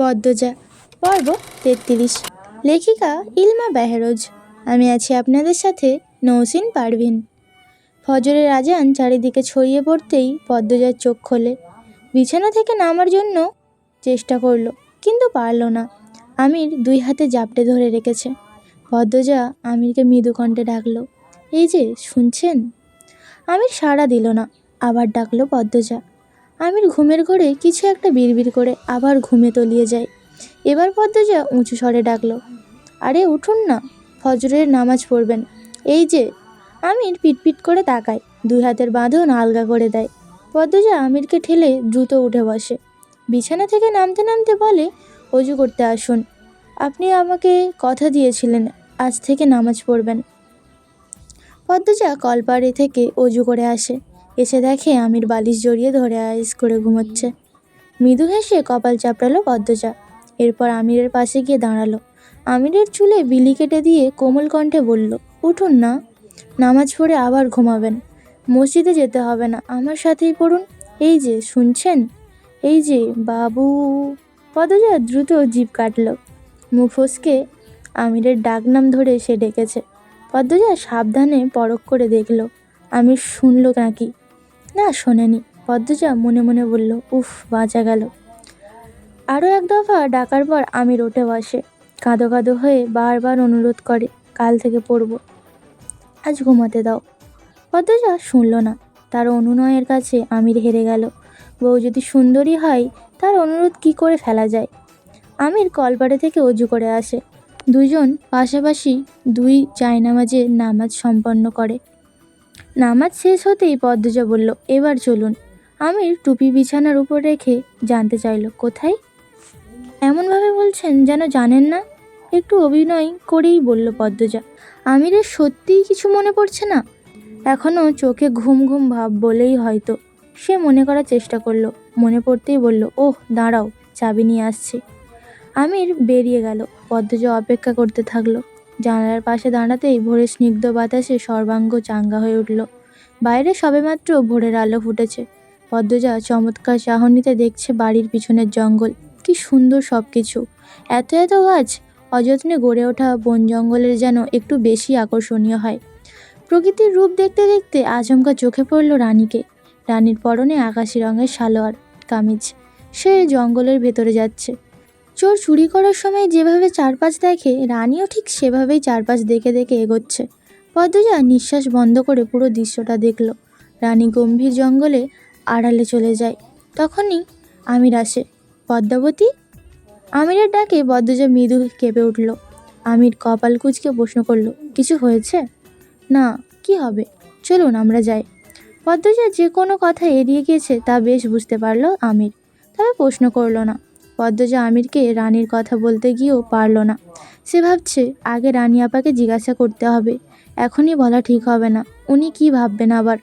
পদ্মজা। পর্ব তেত্রিশ। লেখিকা ইলমা বেহরোজ। আমি আছি আপনাদের সাথে নৌসিন পারভিন। ফজরের আজান চারিদিকে ছড়িয়ে পড়তেই পদ্মজার চোখ খোলে। বিছানা থেকে নামার জন্য চেষ্টা করল, কিন্তু পারল না। আমির দুই হাতে জাপটে ধরে রেখেছে। পদ্মজা আমিরকে মৃদু কণ্ঠে ডাকলো, এই যে, শুনছেন? আমির সাড়া দিল না, আবার ডাকলো পদ্মজা। আমির ঘুমের ঘরে কিছু একটা বিড়বিড় করে আবার ঘুমে তলিয়ে যায়। এবার পদ্মজা উঁচু স্বরে ডাকলো, আরে, উঠুন না, ফজরের নামাজ পড়বেন। এই যে, আমির পিটপিট করে তাকায়, দুই হাতের বাঁধন আলগা করে দেয়। পদ্মজা আমিরকে ঠেলে দ্রুত উঠে বসে। বিছানা থেকে নামতে নামতে বলে, অজু করতে আসুন। আপনি আমাকে কথা দিয়েছিলেন, আজ থেকে নামাজ পড়বেন। পদ্মজা কলপাড়ে থেকে অজু করে আসে। এসে দেখে আমির বালিশ জড়িয়ে ধরে আইস করে ঘুমোচ্ছে। মৃদু হেসে কপাল চাপড়ালো পদ্মজা। এরপর আমিরের পাশে গিয়ে দাঁড়াল। আমিরের চুলে বিলি কেটে দিয়ে কোমল কণ্ঠে বলল, উঠুন না, নামাজ পড়ে আবার ঘুমাবেন। মসজিদে যেতে হবে না। আমার সাথেই পড়ুন। এই যে, শুনছেন? এই যে, বাবু। পদজা দ্রুত জিভ কাটল। মুখ আমিরের ডাকনাম ধরে সে ডেকেছে। পদ্মজা সাবধানে পরখ করে দেখল আমি শুনল নাকি? না, শোনেনি। পদ্মজা মনে মনে বলল, উফ বাঁচা গেল। আরও এক দফা ডাকার পর আমির ওঠে বসে। কাঁদো কাঁদো হয়ে বারবার অনুরোধ করে, কাল থেকে পড়ব। আজ ঘুমাতে দাও। পদ্মজা শুনল না। তার অনুনয়ের কাছে আমির হেরে গেল। বউ যদি সুন্দরী হয়, তার অনুরোধ কি করে ফেলা যায়? আমির কলপাড়ে থেকে অজু করে আসে। দুজন পাশাপাশি দুই জায়নামাজে নামাজ সম্পন্ন করে। নামাজ শেষ হতেই পদ্মজা বলল, এবার চলুন। আমির টুপি বিছানার উপর রেখে জানতে চাইল, কোথায়? এমনভাবে বলছেন যেন জানেন না। একটু অভিনয় করেই বলল পদ্মজা, আমিরের সত্যিই কিছু মনে পড়ছে না? এখনও চোখে ঘুম ঘুম ভাব বলেই হয়তো সে মনে করার চেষ্টা করল, মনে পড়তেই বলল, ওহ, দাঁড়াও, চাবি নিয়ে আসছি। আমির বেরিয়ে গেল, পদ্মজা অপেক্ষা করতে থাকল। জানালার পাশে দাঁড়াতেই ভোরের স্নিগ্ধ বাতাসে সর্বাঙ্গ চাঙ্গা হয়ে উঠল। বাইরে সবেমাত্র ভোরের আলো ফুটেছে। পদ্মজা চমৎকার চাহনিতে দেখছে বাড়ির পিছনের জঙ্গল। কি সুন্দর সব কিছু এত এত গাছ, অযত্নে গড়ে ওঠা বন জঙ্গলের যেন একটু বেশি আকর্ষণীয় হয়। প্রকৃতির রূপ দেখতে দেখতে আচমকা চোখে পড়ল রানীকে। রানীর পরনে আকাশি রঙের সালোয়ার, কামিজ। সে জঙ্গলের ভেতরে যাচ্ছে। চোর চুরি করার সময় যেভাবে চারপাশ দেখে, রানীও ঠিক সেভাবেই চারপাশ দেখে দেখে এগোচ্ছে। পদ্মজা নিঃশ্বাস বন্ধ করে পুরো দৃশ্যটা দেখল। রানী গম্ভীর জঙ্গলে আড়ালে চলে যায়। তখনই আমির আসে। পদ্মাবতী? আমিরের ডাকে পদ্মজা মৃদু কেঁপে উঠল। আমির কপাল কুচকে প্রশ্ন করল, কিছু হয়েছে? না, কি হবে? চলুন, আমরা যাই। পদ্মজা যে কোনো কথা এড়িয়ে গিয়েছে তা বেশ বুঝতে পারল আমির। তবে প্রশ্ন করল না। পদ্মজা আমিরকে রানীর কথা বলতে গিয়েও পারল না। সে ভাবছে, আগে রানী আপাকে জিজ্ঞাসা করতে হবে। এখনই বলা ঠিক হবে না। উনি কি ভাববেন আবার?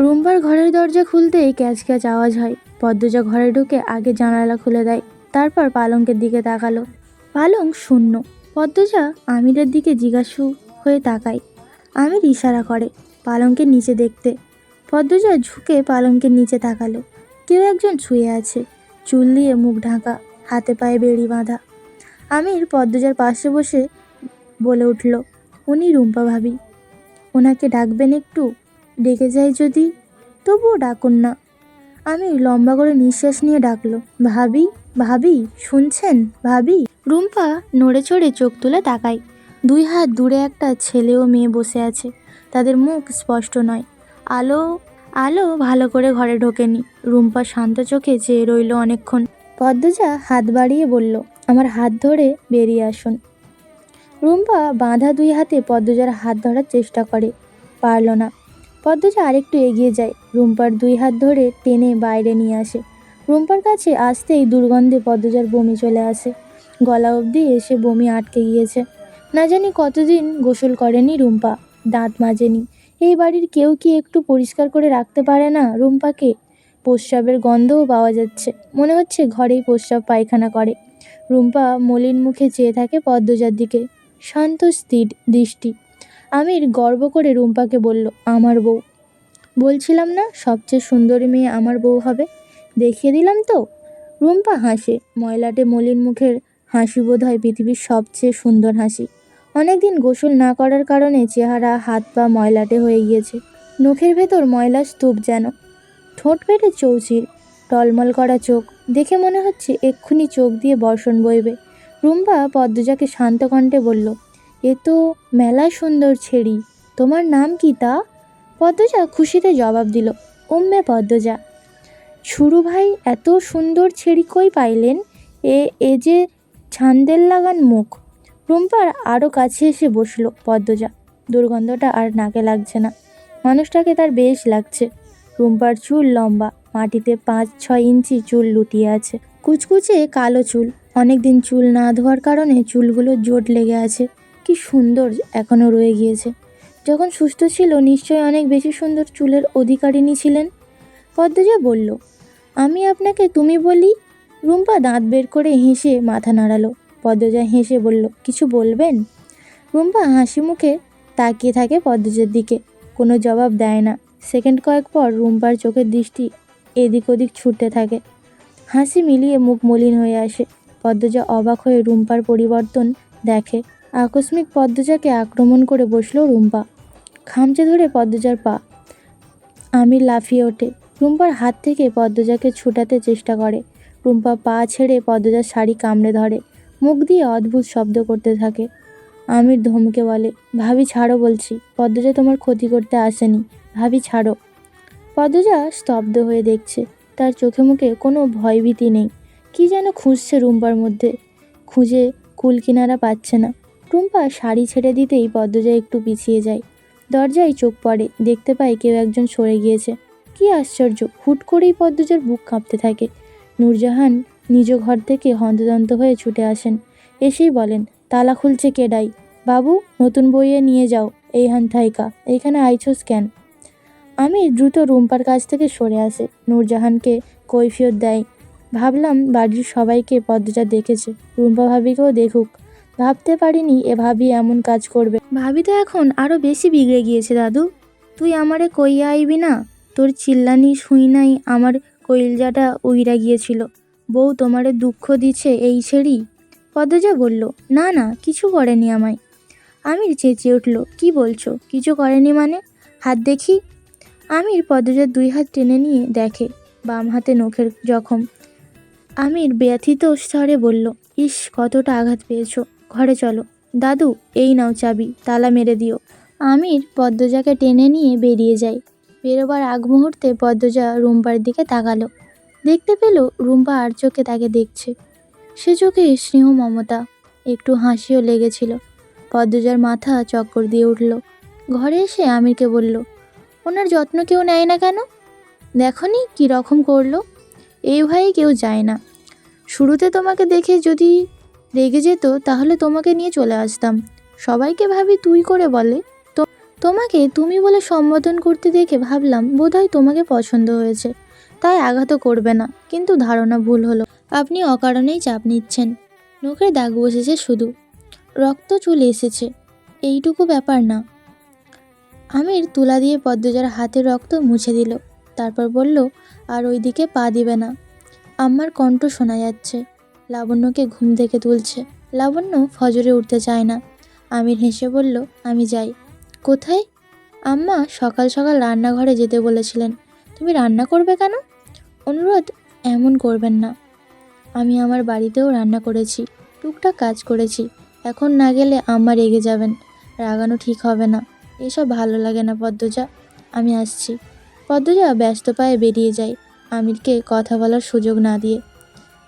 রুম্বার ঘরের দরজা খুলতেই ক্যাচ ক্যাচ আওয়াজ হয়। পদ্মজা ঘরে ঢুকে আগে জানালা খুলে দেয়, তারপর পালঙ্কের দিকে তাকালো। পালং শূন্য। পদ্মজা আমিরের দিকে জিজ্ঞাসু হয়ে তাকায়। আমির ইশারা করে পালঙ্কের নিচে দেখতে। পদ্মজা ঝুঁকে পালঙ্কের নিচে তাকালো। কেউ একজন শুয়ে আছে। চুল দিয়ে মুখ ঢাকা, হাতে পায়ে বেড়ি বাঁধা। আমির পদ্মজার পাশে বসে বলে উঠল, উনি রুম্পা ভাবি। ওনাকে ডাকবেন একটু? ডেকে যায় যদি। তবুও ডাকুন না। আমি লম্বা করে নিঃশ্বাস নিয়ে ডাকলো, ভাবি ভাবি, শুনছেন? ভাবি? রুম্পা নড়ে চড়ে চোখ তুলে তাকায়। দুই হাত দূরে একটা ছেলে ও মেয়ে বসে আছে। তাদের মুখ স্পষ্ট নয়। আলো আলো ভালো করে ঘরে ঢোকেনি। রুম্পা শান্ত চোখে চেয়ে রইল অনেকক্ষণ। পদ্মজা হাত বাড়িয়ে বলল, আমার হাত ধরে বেরিয়ে আসুন। রুম্পা বাঁধা দুই হাতে পদ্মজার হাত ধরার চেষ্টা করে, পারল না। পদ্মজা আরেকটু এগিয়ে যায়, রুম্পার দুই হাত ধরে টেনে বাইরে নিয়ে আসে। রুম্পার কাছে আসতেই দুর্গন্ধে পদ্মজার বমি চলে আসে। গলা অবধি এসে বমি আটকে গিয়েছে। না জানি কতদিন গোসল করেনি রুম্পা, দাঁত মাজেনি। এই বাড়ির কেউ কি একটু পরিষ্কার করে রাখতে পারে না রুম্পাকে? প্রস্রাবের গন্ধও পাওয়া যাচ্ছে। মনে হচ্ছে ঘরেই প্রস্রাব পায়খানা করে। রুম্পা মলিন মুখে চেয়ে থাকে পদ্মজার দিকে। শান্ত, স্থির দৃষ্টি। আমির গর্ব করে রুম্পাকে বলল, আমার বউ। বলছিলাম না, সবচেয়ে সুন্দরী মেয়ে আমার বউ হবে? দেখিয়ে দিলাম তো। রুম্পা হাসে। ময়লাটে মলিন মুখের হাসি বোধ হয় পৃথিবীর সবচেয়ে সুন্দর হাসি। অনেকদিন গোসল না করার কারণে চেহারা, হাত পা ময়লাটে হয়ে গিয়েছে। নখের ভেতর ময়লা স্তূপ যেন। ঠোঁট পেটে চৌচির, টলমল করা চোখ। দেখে মনে হচ্ছে এক্ষুনি চোখ দিয়ে বর্ষণ বইবে। রুম্পা পদ্মজাকে শান্ত কণ্ঠে বলল, এ তো মেলা সুন্দর ছেড়ি। তোমার নাম কি তা? পদ্মজা খুশিতে জবাব দিল, উম্মে পদ্মজা। ছুরু ভাই, এত সুন্দর ছেড়ি কই পাইলেন? এ এ যে ছান্দেল লাগান মুখ। রুম্পার আরও কাছে এসে বসল পদ্মজা। দুর্গন্ধটা আর নাকে লাগছে না। মানুষটাকে তার বেশ লাগছে। রুম্পার চুল লম্বা, মাটিতে পাঁচ, ছয় ইঞ্চি চুল লুটিয়ে আছে। কুচকুচে কালো চুল। অনেকদিন চুল না ধোয়ার কারণে চুলগুলো জোট লেগে আছে। কি সুন্দর এখনও রয়ে গিয়েছে। যখন সুস্থ ছিল নিশ্চয়ই অনেক বেশি সুন্দর চুলের অধিকারিণী ছিলেন। পদ্মজা বলল, আমি আপনাকে তুমি বলি? রুম্পা দাঁত বের করে হেসে মাথা নাড়ালো। পদ্মজা হেসে বলল, কিছু বলবেন? রুম্পা হাসি মুখে তাকিয়ে থাকে পদ্মজার দিকে। কোনো জবাব দেয় না। সেকেন্ড কয়েক পর রুম্পার চোখের দৃষ্টি এদিক ওদিক ছুটতে থাকে। হাসি মিলিয়ে মুখ মলিন হয়ে আসে। পদ্মজা অবাক হয়ে রুম্পার পরিবর্তন দেখে। আকস্মিক পদ্মজাকে আক্রমণ করে বসল রুম্পা। খামচে ধরে পদ্মজার পা। আমির লাফিয়ে ওঠে। রুম্পার হাত থেকে পদ্মজাকে ছুটাতে চেষ্টা করে। রুম্পা পা ছেড়ে পদ্মজার শাড়ি কামড়ে ধরে। মুখ দিয়ে অদ্ভুত শব্দ করতে থাকে। আমির ধমকে বলে, ভাবি, ছাড়ো বলছি। পদ্মজা তোমার ক্ষতি করতে আসেনি। ভাবি, ছাড়ো। পদ্মজা স্তব্ধ হয়ে দেখছে, তার চোখে মুখে কোনো ভয়ভীতি নেই। কি যেন খুঁজছে রুম্পার মধ্যে। খুঁজে কুল কিনারা পাচ্ছে না। রুম্পা শাড়ি ছেড়ে দিতেই পদ্মজা একটু পিছিয়ে যায়। দরজায় চোখ পড়ে, দেখতে পায় কেউ একজন সরে গিয়েছে। কি আশ্চর্য, হুট করেই পদ্মজার বুক কাঁপতে থাকে। নূরজাহান নিজ ঘর থেকে হন্তদন্ত হয়ে ছুটে আসেন। এসেই বলেন, তালা খুলছে কেডাই। বাবু, নতুন বইয়ে নিয়ে যাও। এই হান থাইকা এইখানে আইছোস কেন? আমি দ্রুত রুম্পার কাছ থেকে সরে আসে। নূরজাহানকে কৈফিয়ত দেয়। ভাবলাম বাড়ির সবাইকে পদ্মজা দেখেছে। রুম্পা ভাবিকেও দেখুক। ভাবতে পারিনি এ ভাবি এমন কাজ করবে। ভাবি তো এখন আরও বেশি বিগড়ে গিয়েছে দাদু। তুই আমারে কইয়া আইবি না? তোর চিল্লানি শুই নাই, আমার কইলজাটা উইরা গিয়েছিল। বউ তোমারে দুঃখ দিচ্ছে এই ছেড়ি? পদ্মজা বলল, না না, কিছু করেনি আমায়। আমির চেঁচিয়ে উঠল, কি বলছো? কিছু করেনি মানে? হাত দেখি? আমির পদ্মজার দুই হাত টেনে নিয়ে দেখে, বাম হাতে নখের জখম। আমির ব্যথিত স্তরে বলল, ইস, কতটা আঘাত পেয়েছ। ঘরে চলো। দাদু, এই নাও চাবি, তালা মেরে দিও। আমির পদ্মজাকে টেনে নিয়ে বেরিয়ে যায়। বেরোবার আগ মুহূর্তে পদ্মজা রুম্পার দিকে তাকালো। দেখতে পেল রুম্পা আর চোখে তাকে দেখছে। সে চোখে স্নেহ, মমতা। একটু হাসিও লেগেছিল। পদ্মজার মাথা চক্কর দিয়ে উঠল। ঘরে এসে আমিরকে বলল, ওনার যত্ন কেউ নেয় না কেন? দেখনি কী রকম করল? এই ভয়ে কেউ যায় না। শুরুতে তোমাকে দেখে যদি রেগে যেত, তাহলে তোমাকে নিয়ে চলে আসতাম। সবাইকে ভাবি তুই করে বলে। তোমাকে তুমি বলে সম্বোধন করতে দেখে ভাবলাম, বোধহয় তোমাকে পছন্দ হয়েছে। তাই আঘাতও করবে না। কিন্তু ধারণা ভুল হলো। আপনি অকারণেই চাপ নিচ্ছেন। নখের দাগ বসেছে শুধু। রক্ত চলে এসেছে। এইটুকু ব্যাপার না। আমির তুলা দিয়ে পদ্মজার হাতের রক্ত মুছে দিল। তারপর বলল, আর ওই দিকে পা দিবে না। আমার কণ্ঠ শোনা যাচ্ছে। লাবণ্যকে ঘুম থেকে তুলছে। লাবণ্য ফজরে উঠতে চায় না। আমির হেসে বলল, আমি যাই। কোথায়? আম্মা সকাল সকাল রান্নাঘরে যেতে বলেছিলেন। তুমি রান্না করবে কেন? অনুরোধ, এমন করবেন না। আমি আমার বাড়িতেও রান্না করেছি, টুকটাক কাজ করেছি। এখন না গেলে আম্মা রেগে যাবেন, রাগানো ঠিক হবে না। এসব ভালো লাগে না, পদ্মজা। আমি আসছি। পদ্মজা ব্যস্ত পায়ে বেরিয়ে যায় আমিরকে কথা বলার সুযোগ না দিয়ে।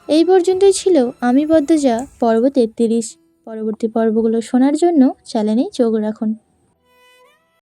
এই পর্যন্তই ছিল আমি, পদ্মজা, পর্ব তেত্রিশ। পরবর্তী পর্বগুলো শোনার জন্য চ্যানেলে চোখ রাখুন।